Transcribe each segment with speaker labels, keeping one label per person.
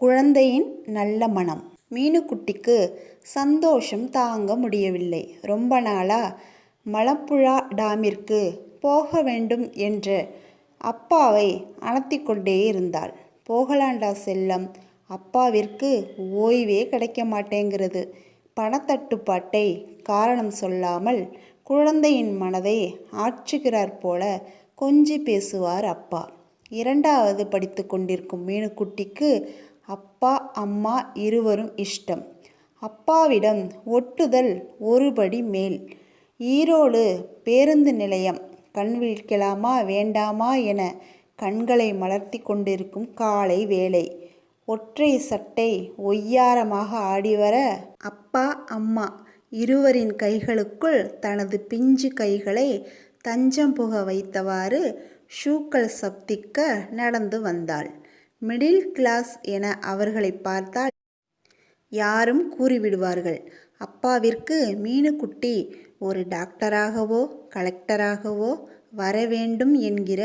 Speaker 1: குழந்தையின் நல்ல மனம். மீனுக்குட்டிக்கு சந்தோஷம் தாங்க முடியவில்லை. ரொம்ப நாளாக மலப்புழா டாமிற்கு போக வேண்டும் என்று அப்பாவை அணத்திக் கொண்டே இருந்தாள். போகலாண்டா செல்லம் அப்பாவிற்கு ஓய்வே கிடைக்க மாட்டேங்கிறது. பணத்தட்டுப்பாட்டை காரணம் சொல்லாமல் குழந்தையின் மனதை ஆற்றுகிறார் போல கொஞ்சி பேசுவார் அப்பா. இரண்டாவது படித்து கொண்டிருக்கும் மீனுக்குட்டிக்கு அப்பா அம்மா இருவரும் இஷ்டம். அப்பாவிடம் ஒட்டுதல் ஒருபடி மேல். ஈரோடு பேருந்து நிலையம். கண் விழிக்கலாமா வேண்டாமா என கண்களை மலர்த்தி கொண்டிருக்கும் காலை வேலை ஒற்றை சட்டை ஒய்யாரமாக ஆடிவர அப்பா அம்மா இருவரின் கைகளுக்குள் தனது பிஞ்சு கைகளை தஞ்சம் புக வைத்தவாறு ஷூக்கள் சப்திக்க நடந்து வந்தாள். மிடில் கிளாஸ் என அவர்களை பார்த்தால் யாரும் கூறிவிடுவார்கள். அப்பாவிற்கு மீனுக்குட்டி ஒரு டாக்டராகவோ கலெக்டராகவோ வர வேண்டும் என்கிற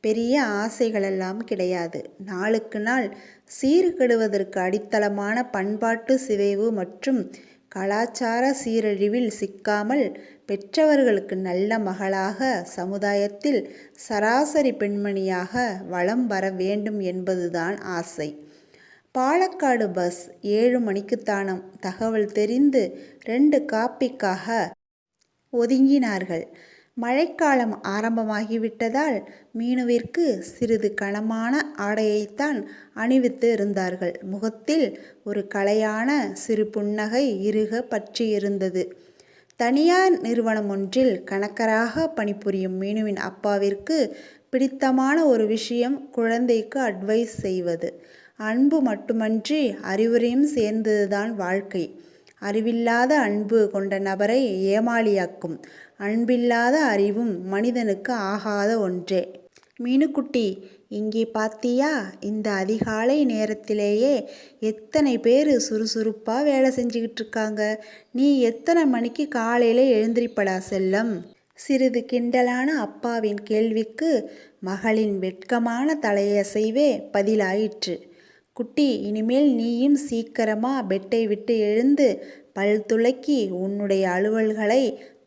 Speaker 1: பெரிய ஆசைகளெல்லாம் கிடையாது. நாளுக்கு நாள் சீர்கெடுவதற்கு அடித்தளமான பண்பாட்டு சிதைவு மற்றும் கலாச்சார சீரழிவில் சிக்காமல் பெற்றவர்களுக்கு நல்ல மகளாக சமுதாயத்தில் சராசரி பெண்மணியாக வலம் வர வேண்டும் என்பதுதான் ஆசை. பாலக்காடு பஸ் ஏழு மணிக்குத்தானம் தகவல் தெரிந்து ரெண்டு காப்பிக்காக ஒதுங்கினார்கள். மழைக்காலம் ஆரம்பமாகிவிட்டதால் மீனுவிற்கு சிறிது கனமான ஆடையைத்தான் அணிவித்து இருந்தார்கள். முகத்தில் ஒரு கலையான சிறு புன்னகை இருக பற்றியிருந்தது. தனியார் நிறுவனம் ஒன்றில் கணக்கராக பணிபுரியும் மீனுவின் அப்பாவிற்கு பிடித்தமான ஒரு விஷயம் குழந்தைக்கு அட்வைஸ் செய்வது. அன்பு மட்டுமன்றி அறிவுரையும் சேர்ந்ததுதான் வாழ்க்கை. அறிவில்லாத அன்பு கொண்ட நபரை ஏமாளியாக்கும். அன்பில்லாத அறிவும் மனிதனுக்கு ஆகாத ஒன்றே. மீனுக்குட்டி இங்கே பார்த்தியா இந்த அதிகாலை நேரத்திலேயே எத்தனை பேர் சுறுசுறுப்பாக வேலை செஞ்சுக்கிட்டு இருக்காங்க? நீ எத்தனை மணிக்கு காலையில் எழுந்திரிப்படா செல்லம்? சிறிது கிண்டலான அப்பாவின் கேள்விக்கு மகளின் வெட்கமான தலையசைவே பதிலாயிற்று. குட்டி இனிமேல் நீயும் சீக்கிரமா பெட்டை விட்டு எழுந்து பல் துளக்கி உன்னுடைய அலுவல்களை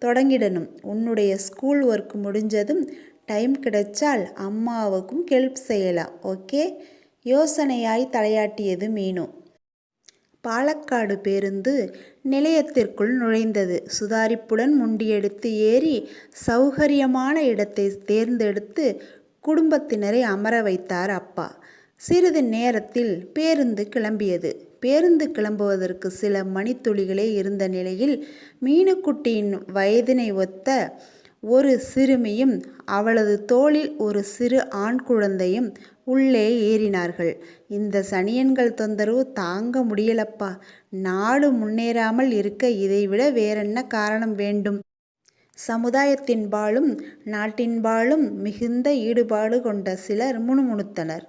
Speaker 1: தொடங்கிடணும். உன்னுடைய ஸ்கூல் ஒர்க் முடிஞ்சதும் டைம் கிடைச்சால் அம்மாவுக்கும் ஹெல்ப் செய்யலாம். ஓகே? யோசனையாய் தலையாட்டியது மீனு. பாலக்காடு பேருந்து நிலையத்திற்குள் நுழைந்தது. சுதாரிப்புடன் முண்டியெடுத்து ஏறி சௌகரியமான இடத்தை தேர்ந்தெடுத்து குடும்பத்தினரை அமர வைத்தார் அப்பா. சிறிது நேரத்தில் பேருந்து கிளம்பியது. பேருந்து கிளம்புவதற்கு சில மணித்துளிகளே இருந்த நிலையில் மீனுக்குட்டியின் வயதினை ஒத்த ஒரு சிறுமியும் அவளது தோளில் ஒரு சிறு ஆண் குழந்தையும் உள்ளே ஏறினார்கள். இந்த சனியன்கள் தொந்தரவு தாங்க முடியலப்பா. நாடு முன்னேறாமல் இருக்க இதைவிட வேறென்ன காரணம் வேண்டும்? சமுதாயத்தின்பாலும் நாட்டின்பாலும் மிகுந்த ஈடுபாடு கொண்ட சிலர் முணுமுணுத்தனர்.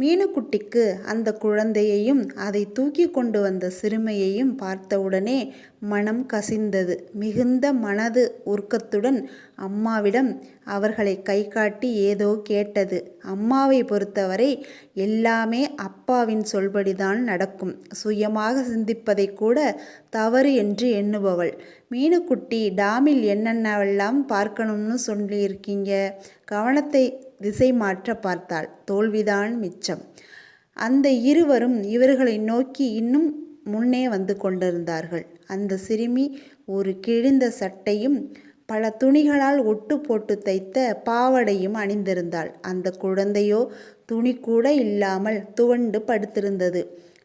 Speaker 1: மீனுக்குட்டிக்கு அந்த குழந்தையையும் அதை தூக்கி கொண்டு வந்த சிறுமையையும் பார்த்தவுடனே மனம் கசிந்தது. மிகுந்த மனது உருக்கத்துடன் அம்மாவிடம் அவர்களை கை காட்டி ஏதோ கேட்டது. அம்மாவை பொறுத்தவரை எல்லாமே அப்பாவின் சொல்படிதான் நடக்கும். சுயமாக சிந்திப்பதை கூட தவறு என்று எண்ணுபவள். மீனுக்குட்டி டாமில் என்னென்னவெல்லாம் பார்க்கணும்னு சொல்லியிருக்கீங்க? கவனத்தை திசை மாற்ற பார்த்தாள். தோல்விதான் மிச்சம். அந்த இருவரும் இவர்களை நோக்கி இன்னும் முன்னே வந்து கொண்டிருந்தார்கள். அந்த சிறுமி ஒரு கிழிந்த சட்டையும் பல துணிகளால் ஒட்டு போட்டு தைத்த பாவடையும் அணிந்திருந்தாள். அந்த குழந்தையோ துணி கூட இல்லாமல் துவண்டு படுத்திருந்தது.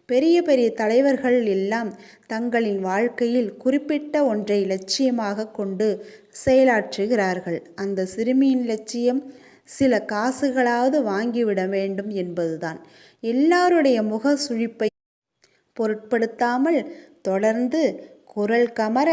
Speaker 1: பெரிய பெரிய தலைவர்கள் எல்லாம் தங்களின் வாழ்க்கையில் குறிப்பிட்ட ஒன்றை லட்சியமாக கொண்டு செயலாற்றுகிறார்கள். அந்த சிறுமியின் லட்சியம் சில காசுகளாவது வாங்கிவிட வேண்டும் என்பதுதான். எல்லாருடைய முக சுழிப்பை பொருட்படுத்தாமல் தொடர்ந்து குரல் கமர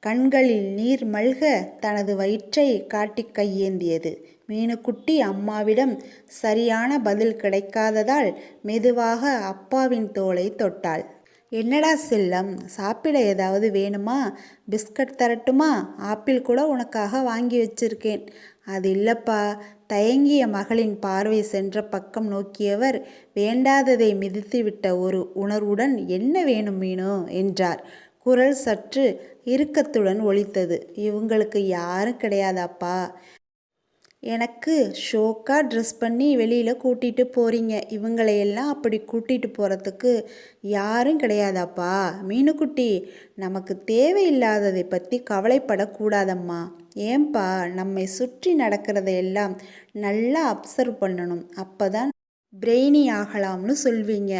Speaker 1: கண்களில் நீர் மல்க தனது வயிற்றை காட்டி கையேந்தியது. மீனுக்குட்டி அம்மாவிடம் சரியான பதில் கிடைக்காததால் மெதுவாக அப்பாவின் தோலை தொட்டாள். என்னடா செல்லம் சாப்பிட ஏதாவது வேணுமா? பிஸ்கட் தரட்டுமா? ஆப்பிள் கூட உனக்காக வாங்கி வச்சிருக்கேன். அது இல்லப்பா. தயங்கிய மகளின் பார்வை சென்ற பக்கம் நோக்கியவர் வேண்டாததை மிதித்துவிட்ட ஒரு உணர்வுடன் என்ன வேணும் மீனோ? என்றார். குரல் சற்று இறுக்கத்துடன் ஒழித்தது. இவங்களுக்கு யாரும் கிடையாதாப்பா. எனக்கு ஷோக்காக ட்ரெஸ் பண்ணி வெளியில் கூட்டிகிட்டு போகிறீங்க இவங்களையெல்லாம் அப்படி கூட்டிகிட்டு போகிறதுக்கு யாரும் கிடையாதாப்பா. மீனுக்குட்டி நமக்கு தேவையில்லாததை பற்றி கவலைப்படக்கூடாதம்மா. ஏன்பா நம்மை சுற்றி நடக்கிறதையெல்லாம் நல்லா அப்சர்வ் பண்ணணும். அப்போ தான் பிரெய்னி ஆகலாம்னு சொல்வீங்க.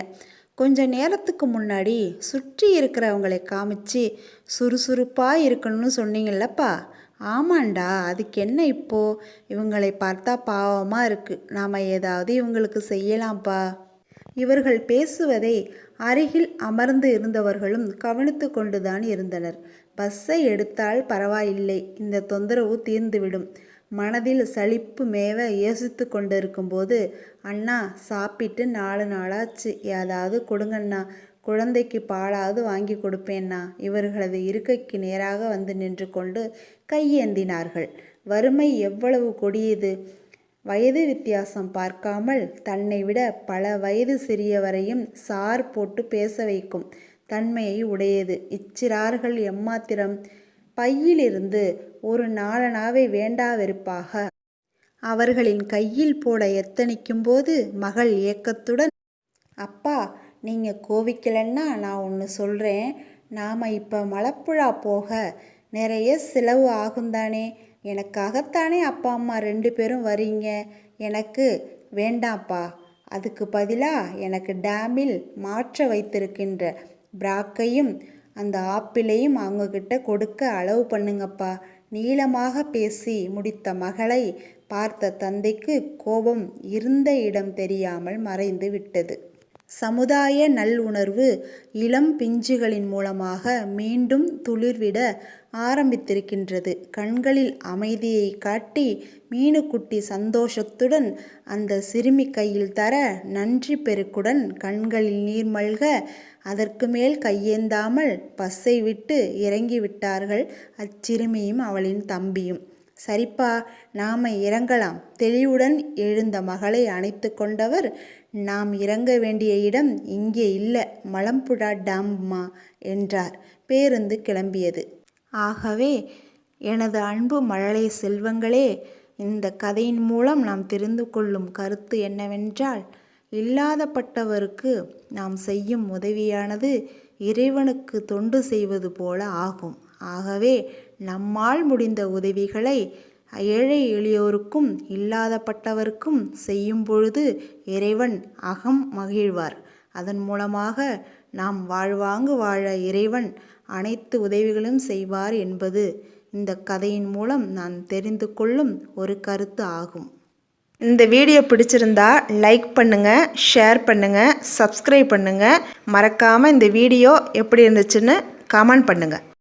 Speaker 1: கொஞ்ச நேரத்துக்கு முன்னாடி சுற்றி இருக்கிறவங்களை காமிச்சு சுறுசுறுப்பாக இருக்கணும்னு சொன்னீங்கல்லப்பா. ஆமாண்டா அதுக்கு என்ன இப்போ? இவங்களை பார்த்தா பாவமாக இருக்குது நாம் ஏதாவது இவங்களுக்கு செய்யலாம்ப்பா. இவர்கள் பேசுவதை அருகில் அமர்ந்து இருந்தவர்களும் கவனித்து கொண்டுதான் இருந்தனர். பஸ்ஸை எடுத்தால் பரவாயில்லை. இந்த தொந்தரவு தீர்ந்துவிடும். மனதில் சலிப்பு மேவ யோசித்து கொண்டிருக்கும்போது அண்ணா சாப்பிட்டு நாலு நாளாச்சு. ஏதாவது கொடுங்கண்ணா. குழந்தைக்கு பாலாவது வாங்கி கொடுப்பேன்னா இவர்களது இருக்கைக்கு நேராக வந்து நின்று கொண்டு கையேந்தினார்கள். வறுமை எவ்வளவு கொடியது? வயது வித்தியாசம் பார்க்காமல் தன்னை விட பல வயது சிறியவரையும் சார் போட்டு பேச வைக்கும் தன்மையை உடையது. இச்சிறார்கள் எம்மாத்திரம்? பையிலிருந்து ஒரு நாளனாவை வேண்டாவிருப்பாக. அவர்களின் கையில் போட எத்தனிக்கும்போது மகள் ஏக்கத்துடன் அப்பா நீங்கள் கோவிக்கலன்னா நான் ஒன்று சொல்கிறேன் நாம் இப்போ மலப்புழா போக நிறைய செலவு ஆகுந்தானே. எனக்காகத்தானே அப்பா அம்மா ரெண்டு பேரும் வரீங்க. எனக்கு வேண்டாம்ப்பா. அதுக்கு பதிலாக எனக்கு டேமில் மாற்ற வைத்திருக்கின்ற பிராக்கையும் அந்த ஆப்பிளையும் அவங்கக்கிட்ட கொடுக்க அளவு பண்ணுங்கப்பா. நீளமாக பேசி முடித்த மகளை பார்த்த தந்தைக்கு கோபம் இருந்த இடம் தெரியாமல் மறைந்து விட்டது. சமுதாய நல்லுணர்வு இளம் பிஞ்சுகளின் மூலமாக மீண்டும் துளிர்விட ஆரம்பித்திருக்கின்றது. கண்களில் அமைதியை காட்டி மீனுக்குட்டி சந்தோஷத்துடன் அந்த சிறுமி கையில் தர நன்றி பெருக்குடன் கண்களில் நீர் மல்க அதற்கு மேல் கையேந்தாமல் பஸ்ஸை விட்டு இறங்கிவிட்டார்கள் அச்சிறுமியும் அவளின் தம்பியும். சரிப்பா நாம இறங்கலாம். தெளிவுடன் எழுந்த மகளை அணைத்து கொண்டவர் நாம் இறங்க வேண்டிய இடம் இங்கே இல்லை மலம்புழா டாம்மா என்றார். பேருந்து கிளம்பியது. ஆகவே எனது அன்பு மழலை செல்வங்களே இந்த கதையின் மூலம் நாம் தெரிந்து கொள்ளும் கருத்து என்னவென்றால் இல்லாதப்பட்டவருக்கு நாம் செய்யும் உதவியானது இறைவனுக்கு தொண்டு செய்வது போல ஆகும். ஆகவே நம்மால் முடிந்த உதவிகளை ஏழை எளியோருக்கும் இல்லாதப்பட்டவருக்கும் செய்யும் பொழுது இறைவன் அகம் மகிழ்வார். அதன் மூலமாக நாம் வாழ்வாங்கு வாழ இறைவன் அனைத்து உதவிகளும் செய்வார் என்பது இந்த கதையின் மூலம் நான் தெரிந்து கொள்ளும் ஒரு கருத்து ஆகும். இந்த வீடியோ பிடிச்சிருந்தா லைக் பண்ணுங்கள் ஷேர் பண்ணுங்கள் சப்ஸ்கிரைப் பண்ணுங்கள் மறக்காமல் இந்த வீடியோ எப்படி இருந்துச்சுன்னு கமெண்ட் பண்ணுங்கள்